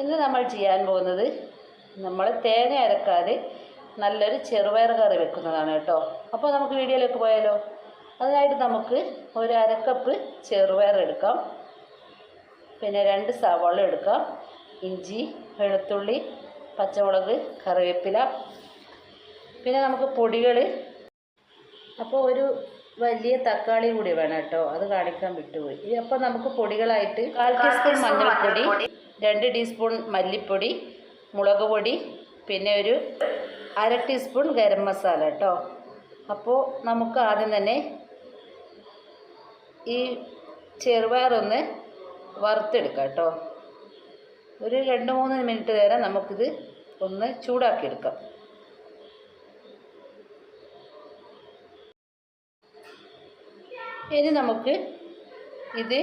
ഇന്ന് നമ്മൾ ചെയ്യാൻ പോകുന്നത് നമ്മൾ തേങ്ങ അരക്കാതെ നല്ലൊരു ചെറുപയർ കറി വെക്കുന്നതാണ് കേട്ടോ. അപ്പോൾ നമുക്ക് വീഡിയോയിലേക്ക് പോയാലോ? അതിനായിട്ട് നമുക്ക് ഒരു അരക്കപ്പ് ചെറുപയർ എടുക്കാം. പിന്നെ രണ്ട് സവാള എടുക്കാം. ഇഞ്ചി വെളുത്തുള്ളി പച്ചമുളക് കറിവേപ്പില. പിന്നെ നമുക്ക് പൊടികൾ അപ്പോൾ ഒരു വലിയ തക്കാളി കൂടി വേണം കേട്ടോ. അത് കാണിക്കാൻ വിട്ടുപോയി. അപ്പോൾ നമുക്ക് പൊടികളായിട്ട് കാൽ ടീസ്പൂൺ മഞ്ഞൾപ്പൊടി രണ്ട് ടീസ്പൂൺ മല്ലിപ്പൊടി മുളക് പൊടി പിന്നെ ഒരു അര ടീസ്പൂൺ ഗരം മസാല കേട്ടോ. അപ്പോൾ നമുക്ക് ആദ്യം തന്നെ ഈ ചെറുപയറൊന്ന് വറുത്തെടുക്കാം കേട്ടോ. ഒരു രണ്ട് മൂന്ന് മിനിറ്റ് നേരം നമുക്കിത് ഒന്ന് ചൂടാക്കിയെടുക്കാം. ഇനി നമുക്ക് ഇത്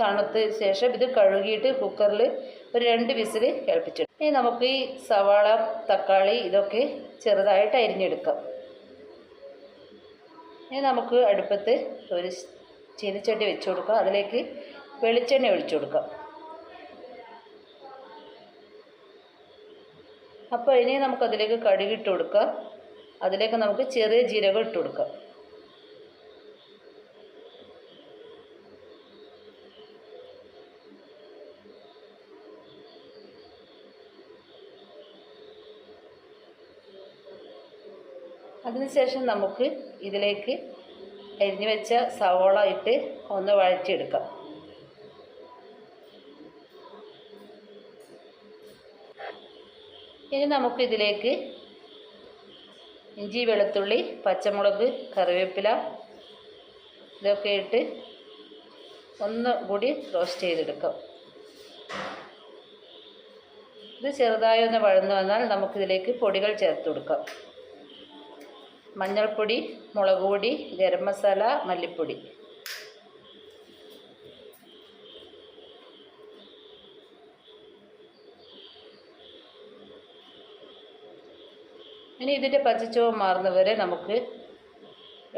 തണുത്ത ശേഷം ഇത് കഴുകിയിട്ട് കുക്കറിൽ ഒരു രണ്ട് വിസിൽ കേൾപ്പിച്ചിടും ഇനി നമുക്ക് ഈ സവാള തക്കാളി ഇതൊക്കെ ചെറുതായിട്ട് അരിഞ്ഞെടുക്കാം. ഇനി നമുക്ക് അടുപ്പത്ത് ഒരു ചീനിച്ചട്ടി വെച്ച് കൊടുക്കാം. അതിലേക്ക് വെളിച്ചെണ്ണ ഒഴിച്ചു കൊടുക്കാം. അപ്പോൾ ഇനി നമുക്കതിലേക്ക് കടുകിട്ട് കൊടുക്കാം. അതിലേക്ക് നമുക്ക് ചെറിയ ജീരകം ഇട്ട് കൊടുക്കാം. അതിനുശേഷം നമുക്ക് ഇതിലേക്ക് എരിഞ്ഞു വെച്ച സവോള ഇട്ട് ഒന്ന് വഴറ്റിയെടുക്കാം. ഇനി നമുക്കിതിലേക്ക് ഇഞ്ചി വെളുത്തുള്ളി പച്ചമുളക് കറിവേപ്പില ഇതൊക്കെ ഇട്ട് ഒന്ന് കൂടി റോസ്റ്റ് ചെയ്തെടുക്കാം. ഇത് ചെറുതായി ഒന്ന് വഴന്നു വന്നാൽ നമുക്കിതിലേക്ക് പൊടികൾ ചേർത്ത് കൊടുക്കാം. മഞ്ഞൾപ്പൊടി മുളക് പൊടി ഗരം മസാല മല്ലിപ്പൊടി. ഇനി ഇതിന്റെ പച്ചച്ചുവ മാറുന്നവരെ നമുക്ക്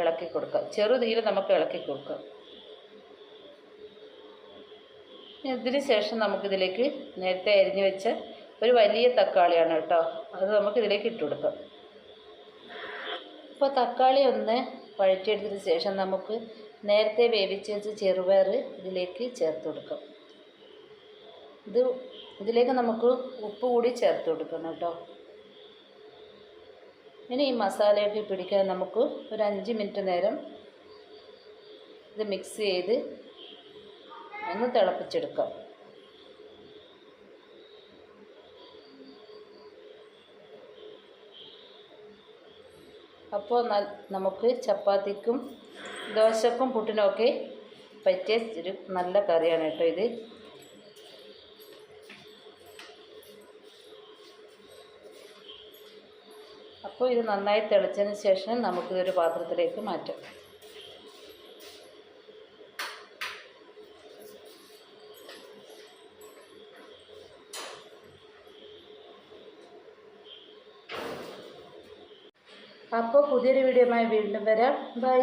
ഇളക്കി കൊടുക്കാം. ചെറുതീയിൽ നമുക്ക് ഇളക്കി കൊടുക്കാം. ഇതിന് ശേഷം നമുക്കിതിലേക്ക് നേരത്തെ അരിഞ്ഞു വെച്ച ഒരു വലിയ തക്കാളിയാണ് കേട്ടോ. അത് നമുക്കിതിലേക്ക് ഇട്ട് കൊടുക്കാം. ഇപ്പോൾ തക്കാളി ഒന്ന് വഴറ്റിയെടുത്തതിന് ശേഷം നമുക്ക് നേരത്തെ വേവിച്ച് വെച്ച് ചെറുപയർ ഇതിലേക്ക് ചേർത്ത് കൊടുക്കാം. ഇത് ഇതിലേക്ക് നമുക്ക് ഉപ്പ് കൂടി ചേർത്ത് കൊടുക്കണം കേട്ടോ. ഇനി ഈ മസാലയൊക്കെ പിടിക്കാൻ നമുക്ക് ഒരു അഞ്ച് മിനിറ്റ് നേരം ഇത് മിക്സ് ചെയ്ത് ഒന്ന് തിളപ്പിച്ചെടുക്കാം. അപ്പോൾ നമുക്ക് ചപ്പാത്തിക്കും ദോശക്കും പുട്ടിനൊക്കെ പറ്റിയ ഒരു നല്ല കറിയാണ് കേട്ടോ ഇത്. അപ്പോൾ ഇത് നന്നായി തിളച്ചതിന് ശേഷം നമുക്കിതൊരു പാത്രത്തിലേക്ക് മാറ്റാം. അപ്പോൾ പുതിയൊരു വീഡിയോയുമായി വീണ്ടും വരാം. ബൈ